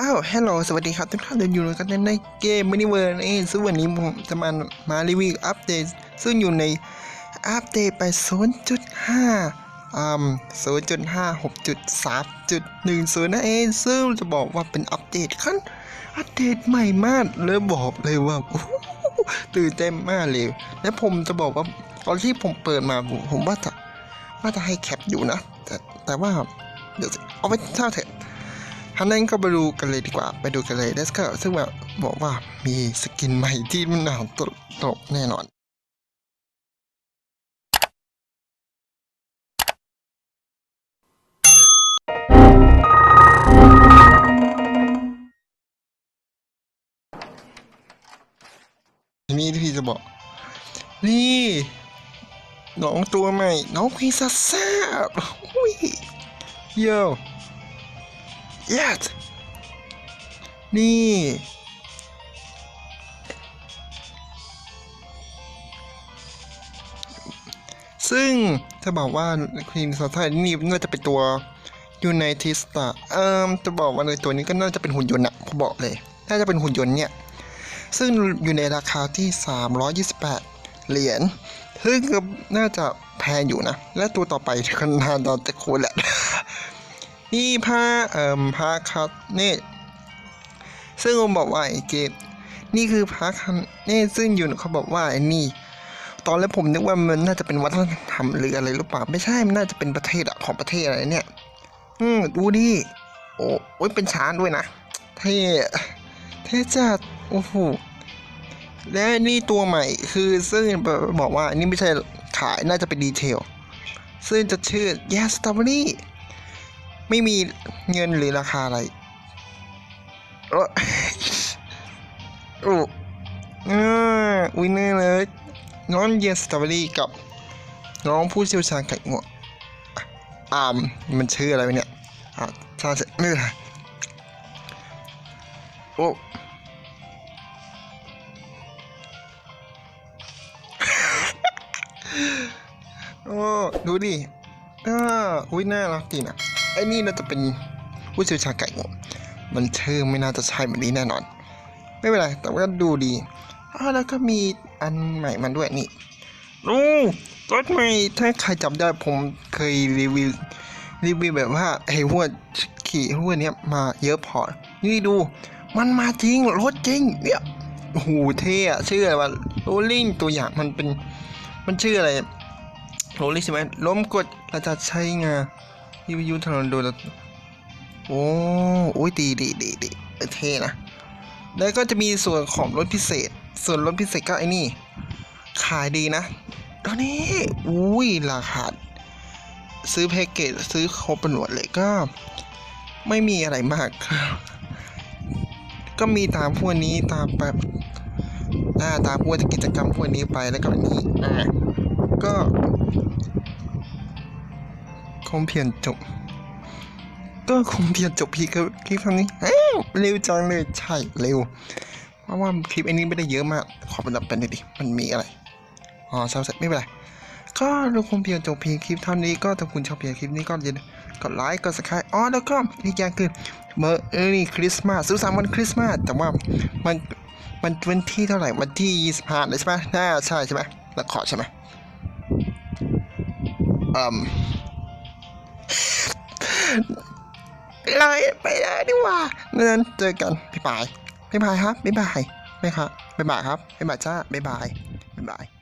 อ้าวฮัลโหลสวัสดีครับทุกท่านอยู่กันในเกมมินิเวิร์นเองซึ่งวันนี้ผมจะมามารีวิวอัปเดต ซึ่งอยู่ในอัปเดตไป 0.5อืม0.5 6.3.10นั่นเองซึ่งจะบอกว่าเป็นอัปเดตขั้นอัปเดตใหม่มากเลยบอกเลยว่าตื่นเต้นมากเลย และผมจะบอกว่าตอนที่ผมเปิดมาผมว่าจะว่าจะให้แคปอยู่นะ แต่แต่ว่าเดี๋ยวเอาไปเท่าเถอะ ท่านั้นก็ไปดูกันเลยดีกว่า ไปดูกันเลย Let's go ซึ่งแบบบอกว่ามีสกินใหม่ที่มันหนาตลตลกแน่นอนทีนี้ที่พี่จะบอก นี่น้องตัวใหม่ น้องพีซ่าซ่าอุ้ยโยอะ yes นี่ ซึ่งจะบอกว่าควีนซาซ่านี่น่าจะเป็นตัวยูไนทิสตาเอ่อจะบอกว่าในตัวนี้ก็น่าจะเป็นหุ่นยนต์อะผมบอกเลย น่าจะเป็นหุ่นยนต์เนี่ย ซึ่งอยู่ในราคาที่ 328 เหรียญ ซึ่งก็น่าจะแพงอยู่นะ และตัวต่อไปก็น่าจะคูลแหละ นี่ผ้าเอ่อผ้าคัตเน่ซึ่งผมบอกว่าไอ้เกมนี่คือผ้าคัตเน่ซึ่งอยู่เขาบอกว่าไอ้นี่ ตอนแรกผมนึกว่ามันน่าจะเป็นวัฒนธรรมหรืออะไรหรือเปล่าไม่ใช่มันน่าจะเป็นประเทศอะของประเทศอะไรเนี่ย อืมดูดิโอ้โอ้ยเป็นช้างด้วยนะเท่เท่จัดโอ้โหและนี่ตัวใหม่คือซึ่งบอกว่านี่ไม่ใช่ขายน่าจะเป็นดีเทลซึ่งจะชื่อ Yes Strawberry ไม่มีเงินหรือราคาอะไรโอ้โอ้อ่าวินเนอร์เลยน้องเยนสตรอเบอรี่กับน้องผู้เชี่ยวชาญไก่งวงอามมันชื่ออะไรเนี่ยอะชาเสร็จไม่เป็นไรโอ้โอ้ ดูดิอ่าอุ้ยน่ารักจริงนะ ไอ้นี่น่าจะเป็นผู้เชี่ยวชาญไก่งวงมันชื่อไม่น่าจะใช่แบบนี้แน่นอน ไม่เป็นไร แต่ว่าดูดีอ่าแล้วก็มีอันใหม่มันด้วยนี่โอ้รถใหม่ถ้าใครจำได้ผมเคยรีวิวรีวิวแบบว่าไอ้หัวขี่หัวเนี้ยมาเยอะพอ นี่ดู มันมาจริง รถจริง เนี่ยโอ้โหเท่อะชื่ออะไรวะโรลลิ่งตัวอย่างมันเป็น มันชื่ออะไรโรลลิ่งใช่ไหมล้มกดเราจะใช้งาน รีวิวถนนดูแล้วโอ้โอ้ยดีดีดีดีเท่นะ แล้วก็จะมีส่วนของรถพิเศษ ส่วนรถพิเศษก็ไอ้นี่ ขายดีนะตอนนี้อุ้ยราคาซื้อแพ็กเกจซื้อครบเป็นหนวดเลยก็ ไม่มีอะไรมาก ก็มีตามพวกนี้ตามแบบอ่าตามพวกกิจกรรมพวกนี้ไปแล้วก็อันนี้อ่าก็ คงเพียงจบ ก็คงเพียงจบพี่ครับคลิปครั้งนี้เร็วจังเลยใช่เร็ว เพราะว่าคลิปอันนี้ไม่ได้เยอะมาก ขอเป็นแบบเป็นหน่อยดิ มันมีอะไร อ๋อเศร้าเสร็จไม่เป็นไร ก็เราคงเพียงจบเพียงคลิปเท่านี้ก็ถ้าคุณชอบเพียงคลิปนี้ก็อย่าลืมกดไลค์กด subscribe อ๋อแล้วก็อีกอย่างคือเมื่อเออนี่คริสต์มาสสุสันวันคริสต์มาสแต่ว่ามันมันวันที่เท่าไหร่วันที่ 25เลยใช่ไหมน่าใช่ใช่ไหมแล้วขอใช่ไหมอืม เลยไปเลยดีกว่างั้นเจอกันบ๊ายบายบ๊ายบายครับบ๊ายบายไม่ครับบ๊ายบายครับบ๊ายบายจ้าบ๊ายบายบ๊ายบาย